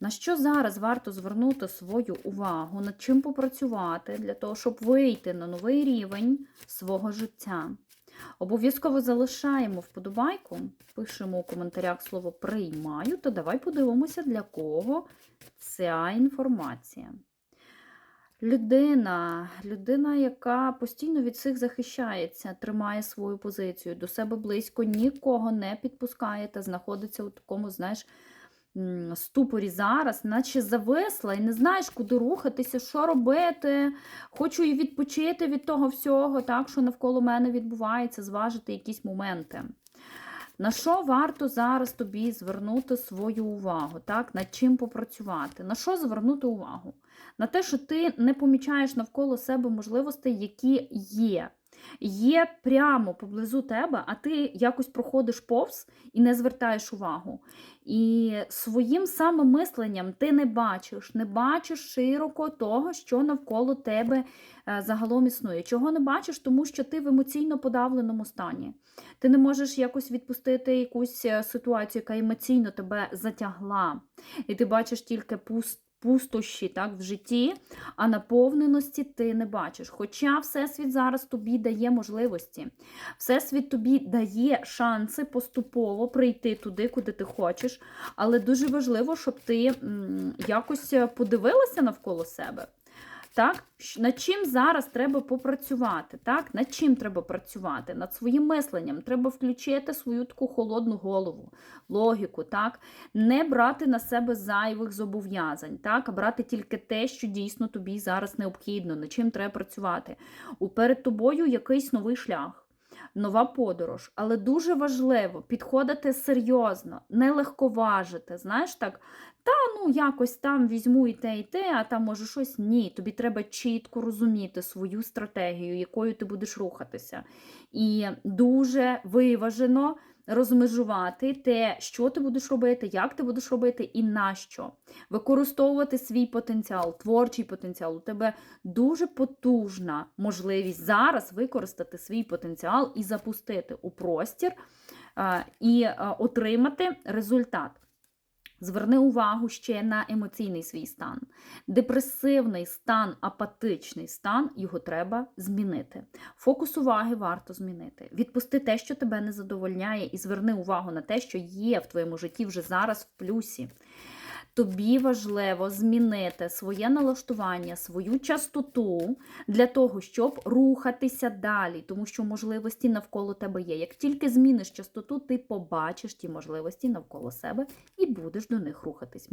На що зараз варто звернути свою увагу, над чим попрацювати для того, щоб вийти на новий рівень свого життя? Обов'язково залишаємо вподобайку, пишемо у коментарях слово приймаю, то давай подивимося, для кого ця інформація. Людина, людина, яка постійно від всіх захищається, тримає свою позицію, до себе близько нікого не підпускає та знаходиться у такому, знаєш, ступорі зараз, наче зависла і не знаєш, куди рухатися, що робити. Хочу і відпочити від того всього, так, що навколо мене відбувається, зважити якісь моменти. На що варто зараз тобі звернути свою увагу? Так? Над чим попрацювати? На що звернути увагу? На те, що ти не помічаєш навколо себе можливостей, які є. Є прямо поблизу тебе, а ти якось проходиш повз і не звертаєш увагу. І своїм самомисленням ти не бачиш, не бачиш широко того, що навколо тебе е, загалом існує. Чого не бачиш, тому що ти в емоційно подавленому стані. Ти не можеш якось відпустити якусь е, ситуацію, яка емоційно тебе затягла. І ти бачиш тільки пуст. Пустощі так, в житті, а наповненості ти не бачиш. Хоча Всесвіт зараз тобі дає можливості. Всесвіт тобі дає шанси поступово прийти туди, куди ти хочеш. Але дуже важливо, щоб ти якось подивилася навколо себе. Так, над чим зараз треба попрацювати? Так? Над чим треба працювати? Над своїм мисленням. Треба включити свою таку холодну голову, логіку, так? не брати на себе зайвих зобов'язань, так? а брати тільки те, що дійсно тобі зараз необхідно, над чим треба працювати. У перед тобою якийсь новий шлях. Нова подорож, але дуже важливо підходити серйозно, не легковажити. Знаєш так, та ну якось там візьму і те, і те, а там може щось ні. Тобі треба чітко розуміти свою стратегію, якою ти будеш рухатися. І дуже виважено розмежувати те, що ти будеш робити, як ти будеш робити і на що. Використовувати свій потенціал, творчий потенціал. У тебе дуже потужна можливість зараз використати свій потенціал і запустити у простір і отримати результат. Зверни увагу ще на емоційний свій стан. Депресивний стан, апатичний стан, його треба змінити. Фокус уваги варто змінити. Відпусти те, що тебе не задовольняє, і зверни увагу на те, що є в твоєму житті вже зараз в плюсі. Тобі важливо змінити своє налаштування, свою частоту для того, щоб рухатися далі, тому що можливості навколо тебе є. Як тільки зміниш частоту, ти побачиш ті можливості навколо себе і будеш до них рухатись.